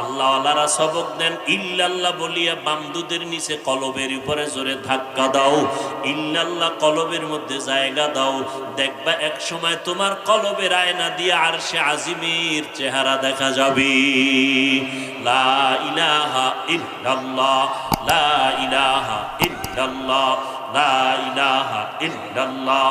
আল্লাহরা সবক দেন, ইল্লাল্লাহ বলিয়া বামদুদের নিচে কলবের উপরে জোরে ধাক্কা দাও। ইল্লাল্লাহ কলবের মধ্যে জায়গা দাও। দেখবা এক সময় তোমার কলবের আয়না দিয়ে আর সে আজিমের চেহারা দেখা যাবে। লা ইলাহা ইল্লাল্লাহ, লা ইলাহা ইল্লাল্লাহ, লা ইলাহা ইল্লাল্লাহ।